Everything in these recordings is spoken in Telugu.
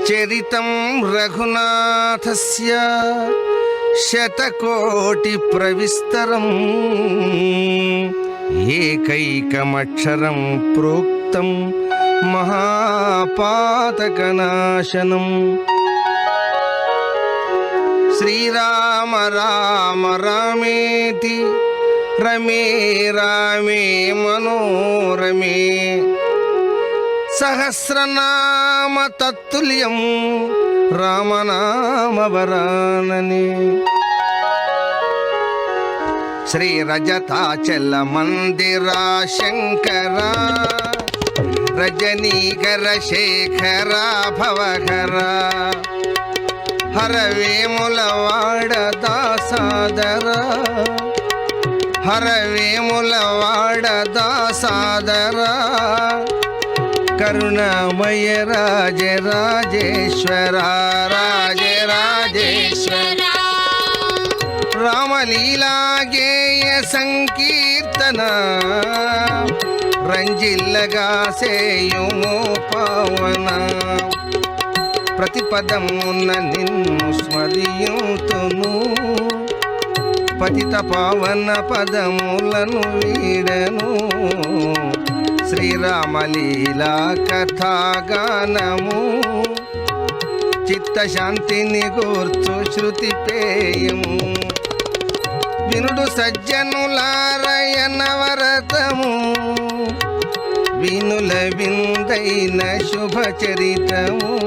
చరితం రఘునాథస్య శతకోటి ప్రవిస్తరం. ఏకైకమక్షరం ప్రోక్తం మహాపాతకనాశనం. శ్రీరామ రామ రామేతి రమే రామే మనోరమే. సహస్రనామ తత్తుల్యం రామనామ వరానని. శ్రీ రజతాచల మందిరా శంకరా రజనీకర శేఖరా భవహరా హర వేములవాడ దాసాదరా హర వేములవాడ దాసాదరా. కరుణామయ రాజ రాజేశ్వర రాజ రాజేశ్వర. రామలీలాగేయ సంకీర్తన. రంజిల్లగా సేయుము పవన. ప్రతిపదమున్న నిన్ను స్మరియుతును పతిత పావన పదములను వీడను. శ్రీరామలీలా కథాగానము చిత్తశాంతిని గూర్చు శృతి పేయము. వినుడు సజ్జనులారయనవరతము. వినుల విందైన శుభచరితము.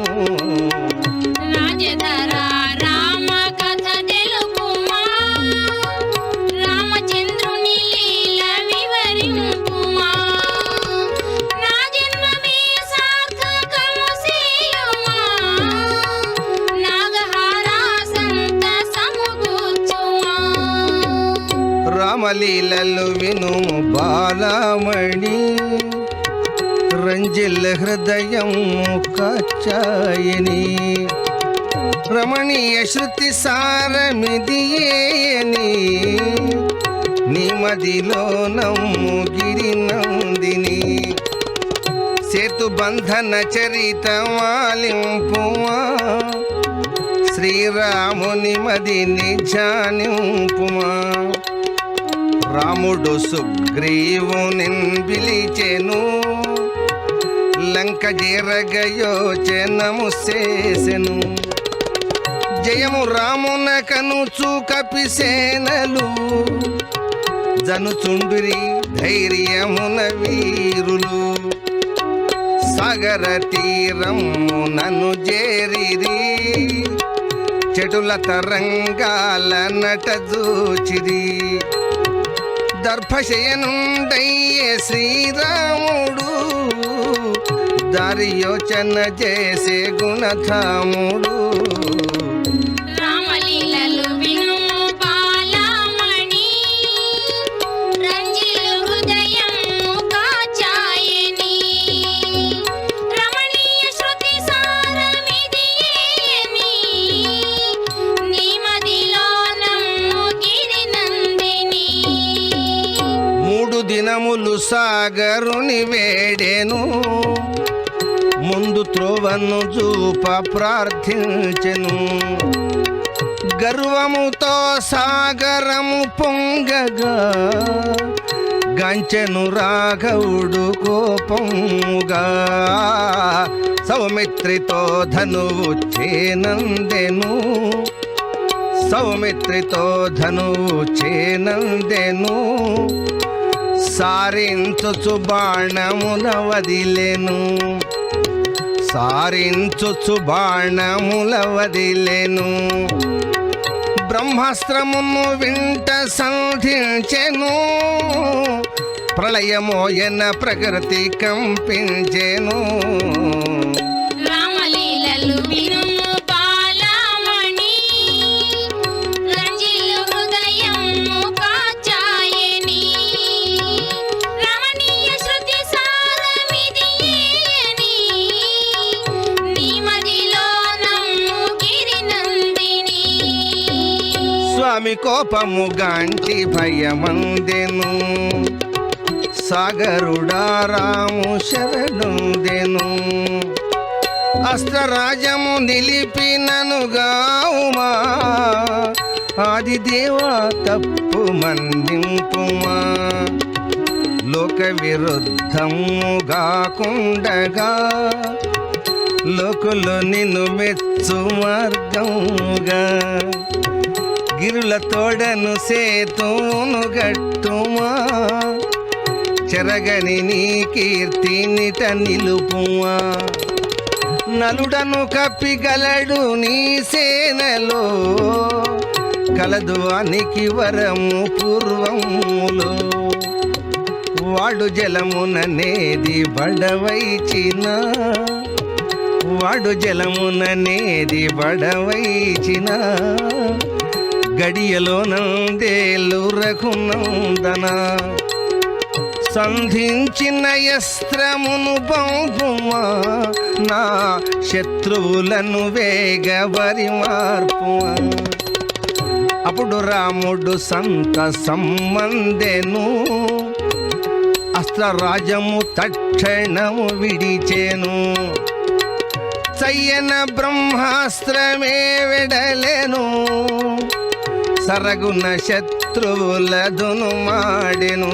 కచ్చాయని రమణీయ శృతి సారమిదియేయని. నిమదిలో నమ్ము గిరి నందిని. సేతు బంధన చరిత వాలింపుమా. శ్రీరాముని మదిని ధ్యానింపుమా రాముడు సుగ్రీవుని పిలిచెను. లంక జీరగయోచనము చేసెను. జయము రామున కనుచు కపిసేనలు జనుచుండురి ధైర్యమున వీరులు. సాగర తీరము నన్ను చేరిరి చెటుల తరంగాల నట జూచిరి. దర్భశయనుండయ్యే శ్రీరాముడు దారి యోచన చేసే గుణధాముడు. సాగరుని వేడెను. ముందు త్రోవను చూప ప్రార్థించెను. గర్వముతో సాగరము పొంగగా గంచెను రాఘవుడు కోపముగా. సౌమిత్రితో ధనువు చేనందెను. సౌమిత్రితో ధనువు చేనందెను. సారించుచు బాణముల వదిలేను. సారించుచు బాణముల వదిలేను బ్రహ్మాస్త్రమును వింట సంధించెను. ప్రళయమోయన ప్రకృతి కంపించెను. స్వామి భయమందెను. సాగరుడా రాము శరణుందెను. అస్త్రరాజము నిలిపిననుగావుమా. ఆదిదేవా తప్పు మందింపుమా లోక విరుద్ధముగాకుండగా లోకులు నిన్ను మెచ్చు మార్గముగా. గిరుల తోడను సేతును గట్టుమా చెరగని నీ కీర్తి నిట నిలుపుమా నలుడను కప్పిగలడు నీ సేనలో కలదు అనికి వరము పూర్వములో. వాడు జలముననేది బడవైచిన? వాడు జలముననేది బడవైచిన? గడియలో నందేలు రఘునందన సంధించిన యస్త్రమును పంపుమా నా శత్రువులను వేగవరి మార్పుమా. అప్పుడు రాముడు సంత సంబంధెను అస్త్రరాజము తక్షణము విడిచేను. చయ్యన బ్రహ్మాస్త్రమే విడలేను సరగున శత్రువులదును మాడెను.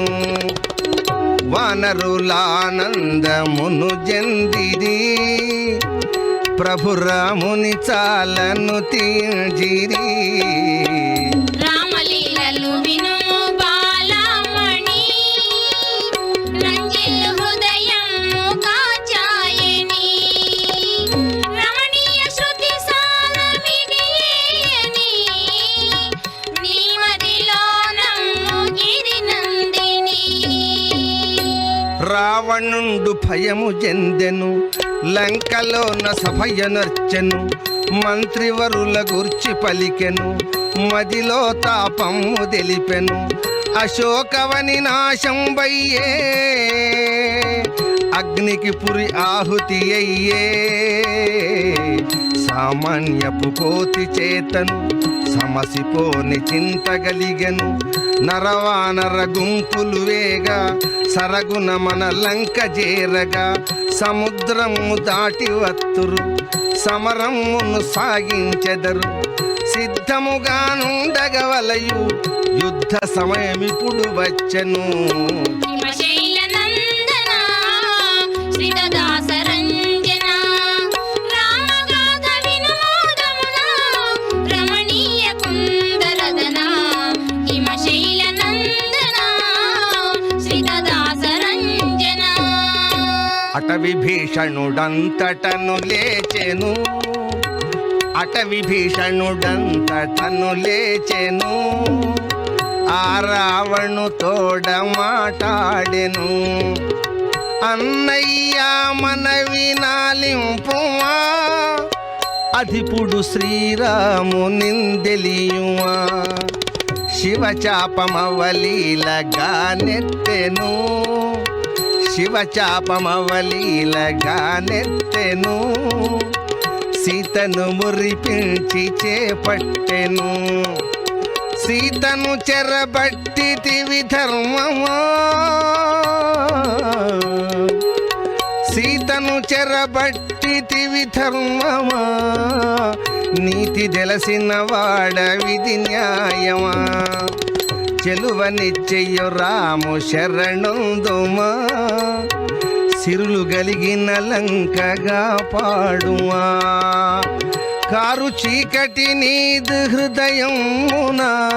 వానరులానందమును జందిరి ప్రభురాముని చాలను తీజిరీ భయము చెందెను లంకలో సభయనర్చెను మంత్రివరుల గుర్చి పలికెను. మదిలో తాపము తెలిపెను. అశోకవని నాశం బయ్యే అగ్నికి పురి ఆహుతి అయ్యే. సామాన్యపు కోతి చేతను. సమసిపోని చింతగలిగెను నరవానర గుంపులు వేగా సరగున మన లంక చేరగా. సముద్రము దాటి వత్తురు సమరమును సాగించెదరు. సిద్ధముగానుండగవలయు యుద్ధ సమయమిప్పుడు వచ్చెను. అట విభీషణుడంతటను లేచెను. అట విభీషణుడంతటను లేచెను. ఆ రావణు తోడ మాటాడెను. అన్నయ్య మనవి నాలింపుమా అధిపుడు శ్రీరాము నిందెలియుమా శివచాపమవలీలగా నెత్తెను. శివచాపమవలీలగానెత్తెను సీతను మురిపించి చేపట్టెను. సీతను చెరబట్టితివి ధర్మమా సీతను చెరబట్టితివి ధర్మమా నీతి తెలిసిన వాడ విధి న్యాయమా. చెలువనిచ్చయ్యు రాము శరణుందుమా సిరులు గలిగిన లంకగా పాడుమా. కారు చీకటి నీదు హృదయమునా.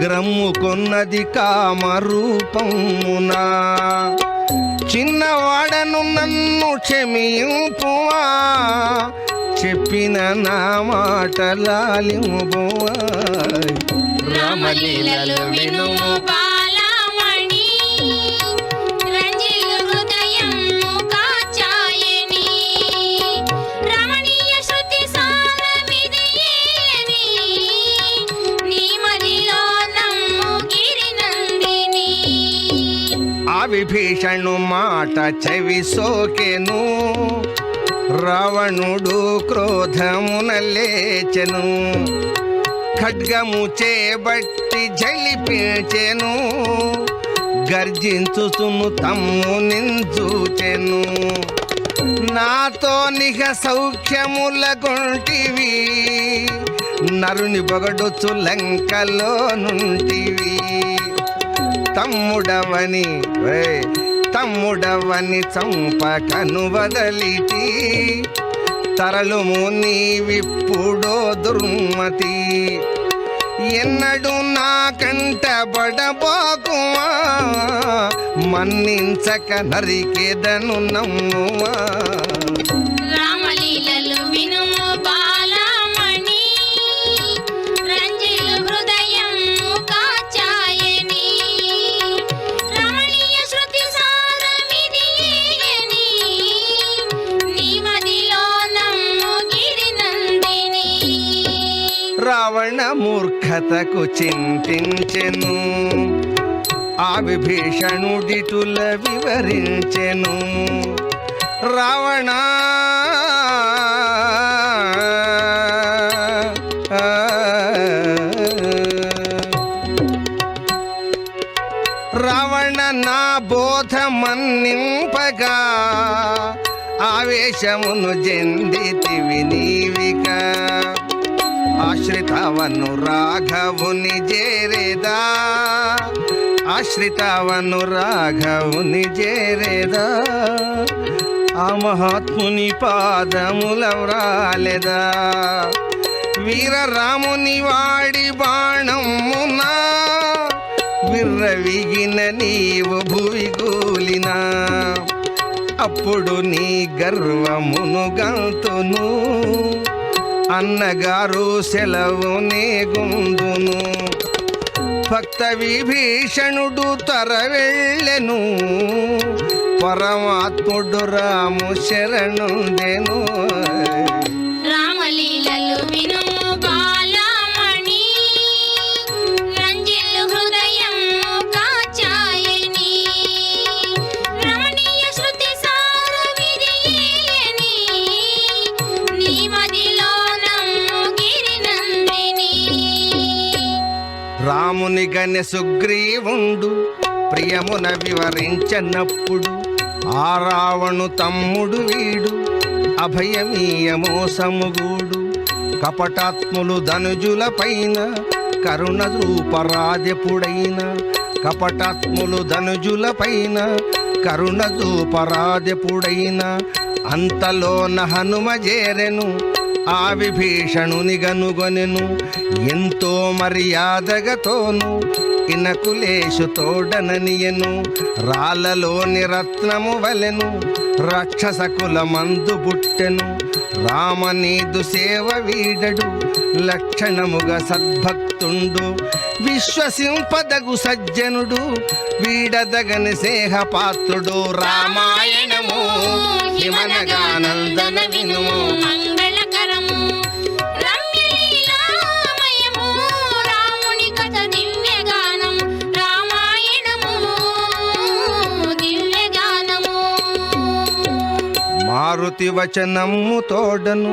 గ్రమ్ము కొన్నది కామరూపమునా. చిన్నవాడను నన్ను క్షమింపువా. చెప్పిన నా మాట లాలింపువా రామలీలలు వినుము బాలమణి. కాచాయని. రమణీయ శృతి సారమిదియేని నీ మదిలో నమ్ము గిరినందిని ఆ విభీషణు మాట చెవి సోకెను. రావణుడు క్రోధమున లేచెను. ఖడ్గము చేబట్టి జలిపించెను గర్జించుతును తమ్ము నించుచెను నాతో నిహ సౌఖ్యముల గుంటివి నరుని బొగడొచ్చు లంకలో నుంటివి. తమ్ముడవని వే, తమ్ముడవని చంపకను వదలిటి తరలుము నీవిప్పుడో దుర్మతి. ఎన్నడు నా కంట బడబోకుమా మన్నించక నరికేదను నమ్మువా కథకు చింతించెను ఆ విభీషణుడిటుల వివరించెను. రావణ రావణ నా బోధ మన్నింపగా ఆవేశమును జందితివి నీవిక ఆశ్రితవను రాఘవుని చేరేదా ఆశ్రితవను రాఘవుని చేరేదా ఆ మహాత్ముని పాదముల వ్రాలెదా. వీరరాముని వాడి బాణమునా విర్రవిగిన నీవు భువి కూలినా అప్పుడు నీ గర్వమును గంతును అన్నగారు సెలవునే గుందును భక్త విభీషణుడు తరవెళ్ళెను పరమాత్ముడు రాము శరణుండెను. రాముని గనె సుగ్రీవుండు ప్రియమున వివరించనప్పుడు ఆ రావణు తమ్ముడు వీడు అభయమీయమో సముగూడు కపటాత్ములు ధనుజుల పైన కరుణ రూపరాజపుడైన కపటాత్ములు ధనుజుల పైన కరుణ రూపరాజపుడైన అంతలోన హనుమ చేరెను ఆ విభీషణుని గనుగొనెను ఎంతో మర్యాదగతోను ఇనకులేశు తోడననియను రాళ్ళలోని రత్నము వలెను రాక్షసకుల మందు పుట్టెను రామనీదు సేవ వీడడు లక్షణముగా సద్భక్తుండు విశ్వసింపదగు సజ్జనుడు వీడదగని సేహ పాత్రుడు రామాయణము హిమనగానందన వినుము స్తుతి వచనము తోడను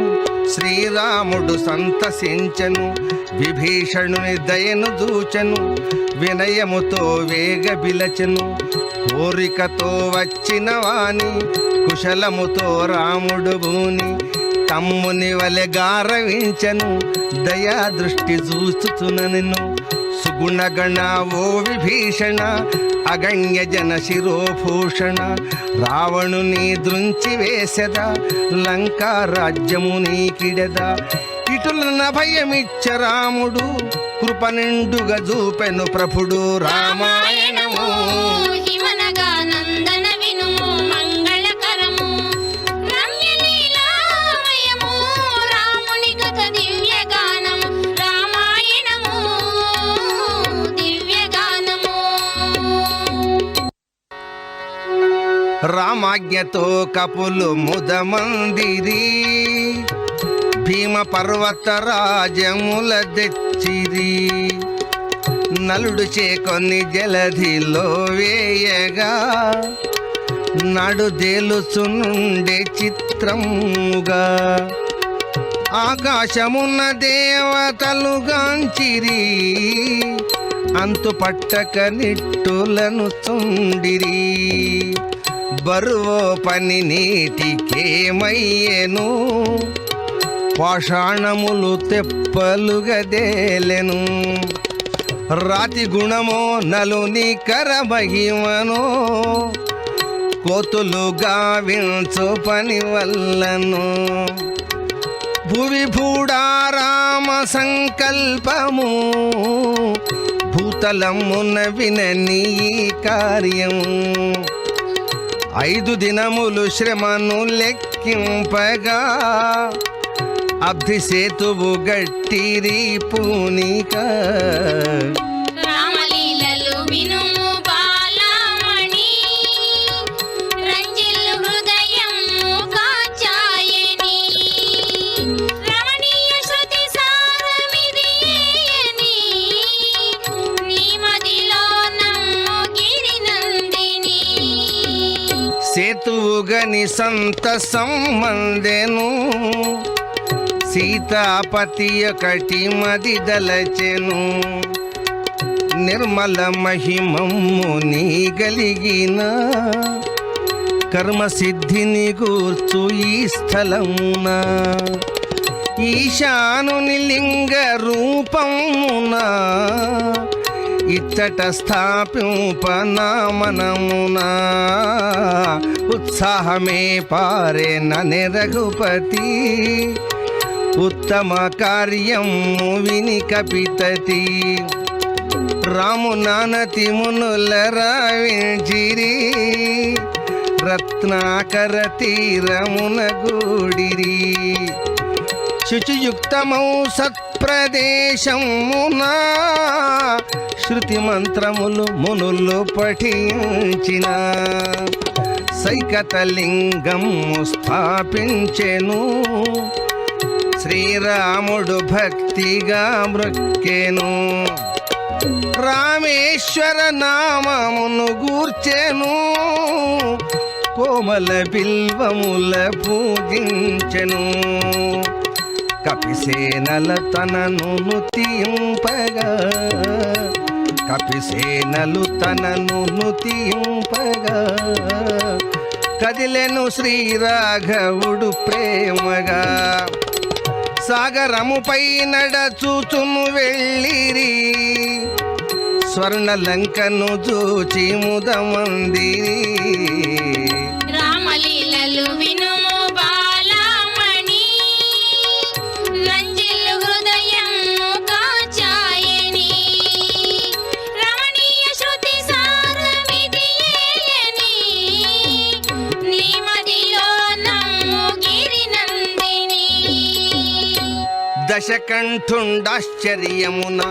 శ్రీరాముడు సంతసించను విభీషణుని దయను దూచను వినయముతో వేగ బిలచను. కోరికతో వచ్చిన వాణి కుశలముతో రాముడు భూని తమ్ముని వలె గారవించను దయా దృష్టి చూచుచునను సుగుణగణ ఓ విభీషణ అగణ్య జన శిరోభూషణ. రావణుని దృంచి వేసెద లంకా రాజ్యము నీకిడెదా. ఇటులన భయమిచ్చ రాముడు కృప నిండుగా చూపెను ప్రభుడు. రామాయణము రామాజ్ఞతో కపులు ముదమందిరి. భీమ పర్వత రాజముల తెచ్చిరి. నలుడు చేకొని జలధిలో వేయగా నడు దేలుచునుండే చిత్రముగా. ఆకాశమున్న దేవతలు గాంచిరి అంతు పట్టక నిట్టులను చుండిరి. బరువో పని నీటికేమయ్యేను? పాషాణములు తెప్పలుగదేలెను. రాతి గుణమో నలుని కరమహిమను కోతులు గావించు పని వల్లను. భువి భూడారామ సంకల్పము. భూతలమున వినని కార్యము. ఐదు దినములు శ్రమను లెక్కింపగా అభిసేతువు గట్టిరి పూనిక. రామలీలలు వినుము సేతువుగని సంత సంబంధెను సీతాపతి ఒకటి మది దలచెను. నిర్మల మహిమమ్ము నీ గలిగిన. కర్మసిద్ధిని గూర్చు ఈ స్థలమున. ఈశానుని లింగ రూపమున. ఇచ్చట స్థాపింపనామనమునా. ఉత్సాహమే పారే నని రఘుపతి. ఉత్తమ కార్యము విని కపితతి. రాము నానతి మునుల రావించిరి. రత్నాకర తీరమున గూడిరి. శుచియుక్తమౌ సత్ ప్రదేశమున శృతి మంత్రములు మునులు పఠించిన సైకతలింగము స్థాపించెను. శ్రీరాముడు భక్తిగా మృక్కెను. రామేశ్వర నామమును గూర్చెను. కోమల బిల్వముల పూజించెను. కపిసేనల తనను తీంపగా కపిసేనలు తనను నుతింపగా. కదిలెను శ్రీరాఘవుడు ప్రేమగా. సాగరముపై నడచూచును వెళ్ళిరి. స్వర్ణలంకను చూచి ముదమందిరి దశకంఠుండాశ్చర్యమున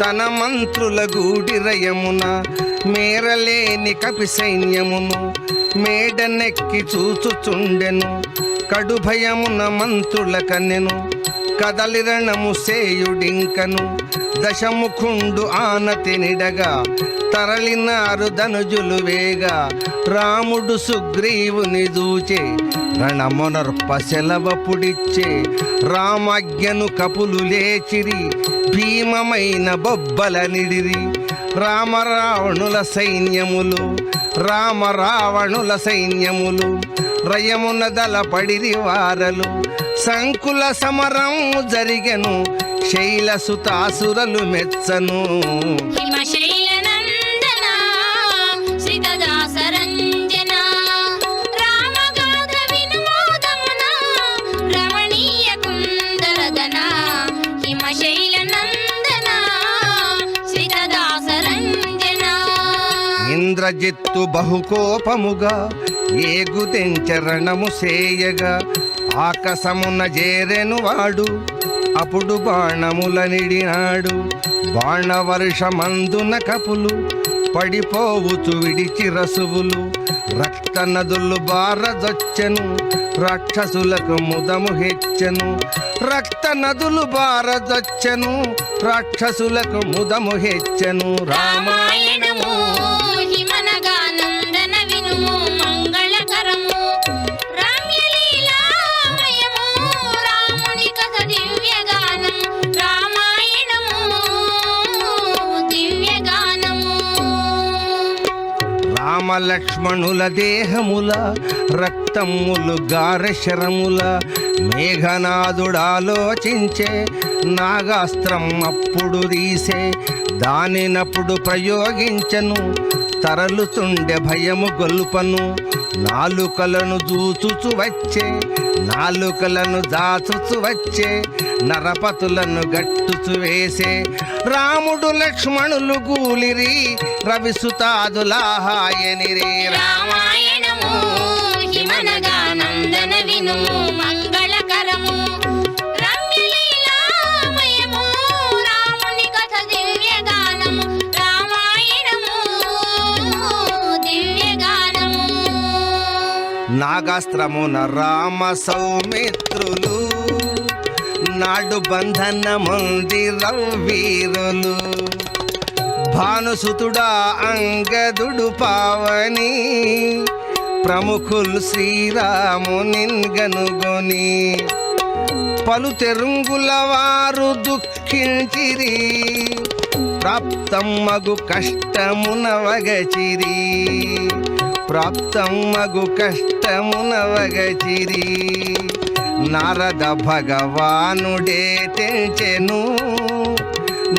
తన మంత్రుల గూడిరయమున మేరలేని కపి సైన్యమును మేడనెక్కి చూచుచుండెను కడుభయమున మంత్రుల కన్నెను కదలిరణము సేయుడింకను. దశముఖుండు ఆనతినిడగా తరలినారు ధనుజులు వేగా. రాముడు సుగ్రీవుని దూచే రణమునర్ప సెలవపుడిచ్చే రామాజ్ఞను కపులు లేచిరి భీమమైన బొబ్బల నిడిరి. రామరావణుల సైన్యములు రామరావణుల సైన్యములు రయమున దళపడిరి వారలు. సంకుల సమరము జరిగెను మెచ్చను. కుందరదన. హిమశైలనందన శ్రీతదాసరంజన. ఇంద్రజిత్తు బహుకోపముగా ఏగుదెంచరణము సేయగా ఆకాశమున చేరెను వాడు అప్పుడు బాణముల నిడినాడు బాణవర్షమందున కపులు పడిపోవుచు విడిచి రసువులు రక్త నదులు బారదొచ్చెను రాక్షసులకు ముదము హెచ్చెను. రక్త నదులు బారదొచ్చెను రాక్షసులకు ముదము హెచ్చెను. రామాయణము రామలక్ష్మణుల దేహముల రక్తములు గారశరముల మేఘనాథుడాలోచించే నాగాస్త్రం అప్పుడు తీసే దానినప్పుడు ప్రయోగించను తరలుతుండె భయము గొల్పను నాలుకలను దూచుచు వచ్చే నాలుకలను దాచుచు వచ్చే నరపతులను గట్టుచు వేసే. రాముడు లక్ష్మణులు గూలిరి రవిసుతాదులాహాయనిరే రామాయణము హిమనగానందన వినుము నాగాస్త్రమున రామ సౌమిత్రులు నాడు బంధన మందిరం వీరులు భానుసుతుడా అంగదుడు పావని ప్రముఖులు శ్రీరామునిన్ గనుగొని పలు తెరుంగుల వారు దుఃఖించిరి ప్రాప్తమ్మగు కష్టమున వగచిరి. ప్రాప్తమ్మగు కష్టమున వగచిరి నారద భగవానుడే తెంచెను.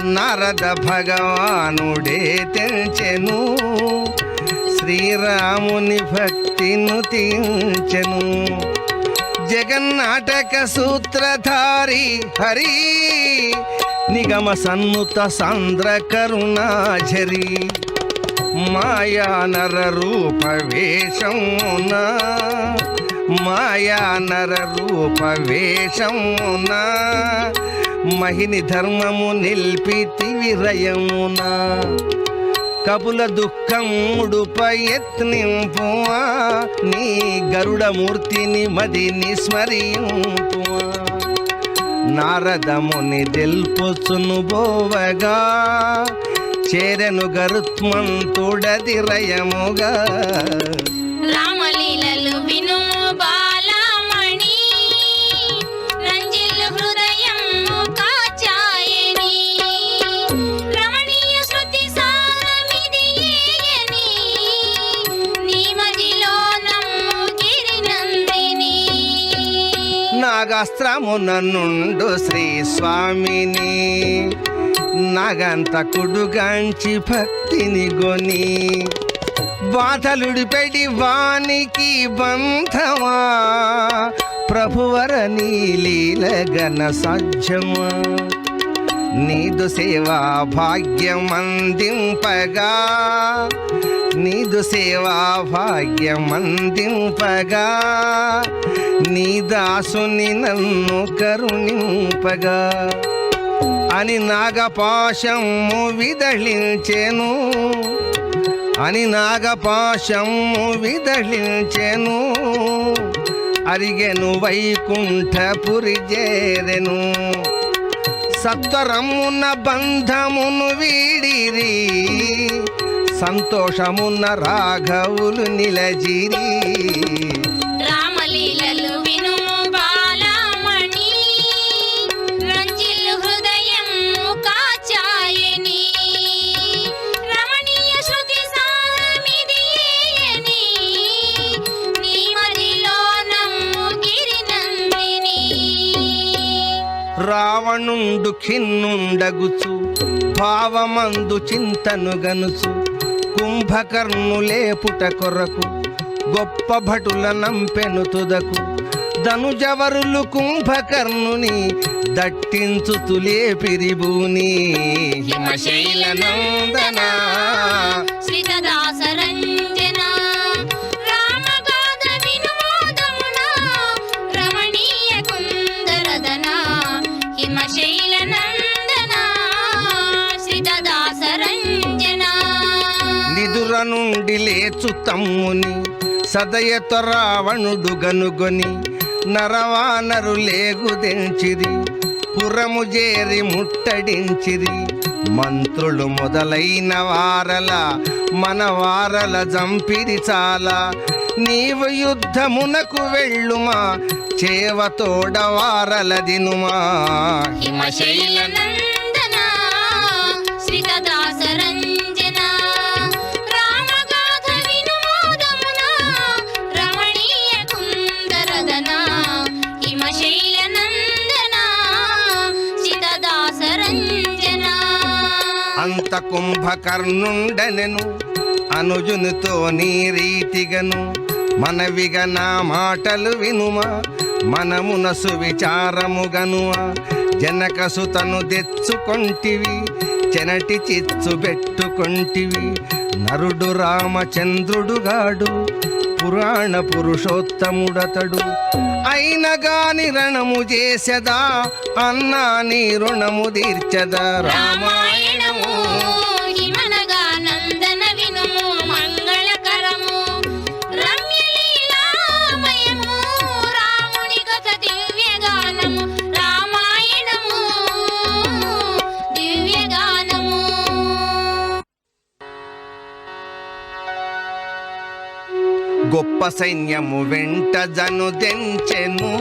నారద భగవానుడే తెంచెను. శ్రీరాముని భక్తిను తీంచెను. జగన్నాటక సూత్రధారి హరి. నిగమ సన్నుత సాంద్ర కరుణాఝరి మాయా నర రూప వేషమున మాయా నర రూప వేషమున మహిని ధర్మము నిల్పితి విరయమున కపుల దుఃఖముడుపై యత్నింపువా నీ గరుడమూర్తిని మదిని స్మరింపువా నారదముని తెల్పుచును బోవగా చేరెను గరుత్మంతుడదిరయముగా రామలీలలు వినుము బాలమణి రంజిల్లు హృదయము కాచాయని. రమణీయ శృతి సారమిది ఏయని నీ మదిలో నమ్ము గిరినందిని నాగాస్త్రమున నుండు శ్రీ స్వామిని. నాగంతకుడుగాంచి భక్తిని గొని బాధలుడిపెడి వానికి బంధమా? ప్రభువర నీలీలగన సాధ్యమా? నీదు సేవా భాగ్యమందింపగా. నీదు సేవా భాగ్యమందింపగా. నీ దాసుని నన్ను కరుణింపగా. అని నాగపాశము విదళించెను. అని నాగపాశము విదళించెను. అరిగెను వైకుంఠపురి చేరెను. సత్వరమున్న బంధమును వీడిరి. సంతోషమున్న రాఘవులు నిలజిరి. రావణుండు ఖిన్నుండగుచు భావమందు చింతను గనుచు కుంభకర్ణులేపుట కొరకు గొప్ప భటుల నంపెను తుదకు. ధనుజవరులు కుంభకర్ణుని దట్టించు తులేపిరిబూని హిమశైల నందన శ్రీతదాస నుండి లేచు తమ్ముని సదయత రావణుడు గనుగొని నరవానరు లేగుదెంచిరి పురము చేరి ముట్టడించిరి. మంత్రులు మొదలైన వారల మన వారల జంపిరి చాలా. నీవు యుద్ధమునకు వెళ్ళుమా చేవతోడ వారల దినుమా. హిమశైల కుంభకర్ణుండనెను అనుజునితో నీ రీతిగను మనవిగా నా మాటలు వినుమా మనమునసు విచారముగనుమా జనకసుతను తెచ్చుకొంటివి చెనటి చిచ్చు పెట్టుకొంటివి నరుడు రామచంద్రుడుగాడు పురాణ పురుషోత్తముడతడు. అయిన గాని రణము అన్నా నీ రుణము తీర్చదా రామా గొప్ప సైన్యము వెంట జను తెంచెను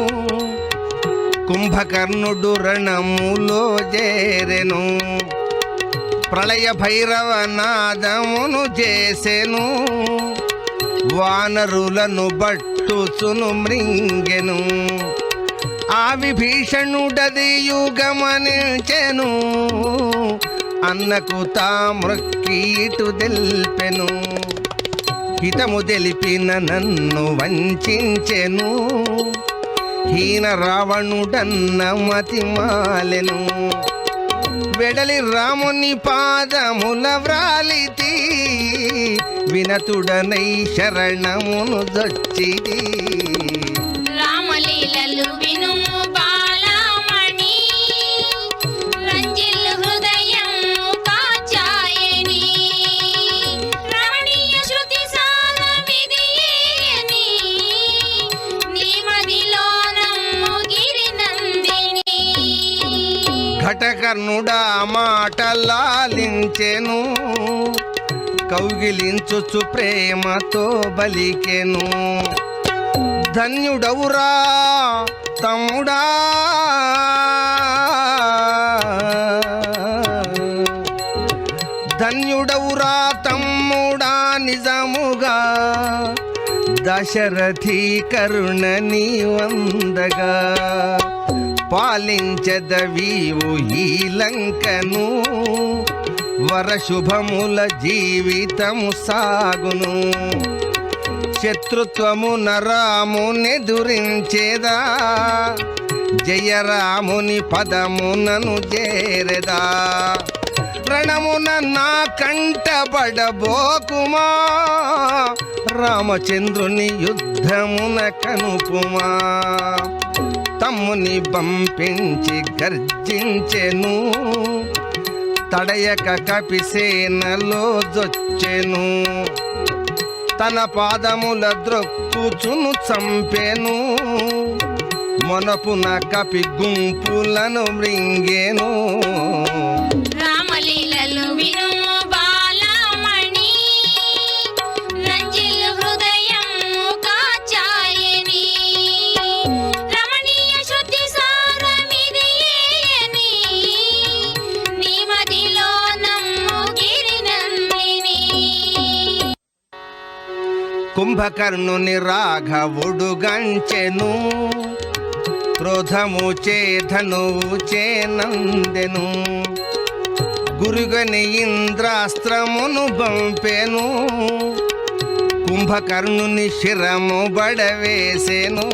కుంభకర్ణుడు రణములో చేరెను ప్రళయ భైరవ నాదమును చేసెను వానరులను బట్టుచును మృంగెను. ఆ విభీషణుడది యుగమనిచెను. అన్నకు తా మృక్కీటు తెల్పెను హితము తెలిపిన నన్ను వంచెను హీన రావణుడన్న మతి మాలెను. వెడలి రాముని పాదముల వ్రాలితి. వినతుడనై శరణమును దొచ్చి ఘటకర్ణుడా మాటలాలించెను కౌగిలించుచు ప్రేమతో బలికెను. ధన్యుడవురా తమ్ముడా. ధన్యుడవురా తమ్ముడా నిజముగా దశరథి కరుణ నీ వందగా. పాలించదవీవు ఈ లంకను వరశుభముల జీవితము సాగును. శత్రుత్వము నరామునెదురించేదా జయరాముని పదమునను చేరదా. రణమున నా కంటబడబోకుమా రామచంద్రుని యుద్ధమున కనుపుమా తమ్ముని పంపించి గర్జించెను తడయక కపిసేనలో జొచ్చెను తన పాదముల ద్రొక్కుచును చంపెను మొనపున కపి గుంపులను మృంగేను. కుంభకర్ణుని రాఘవుడు గంచెను క్రోధము చేధనువు చేనందెను. గురుగని ఇంద్రాస్త్రమును పంపెను కుంభకర్ణుని శిరము బడవేసెను.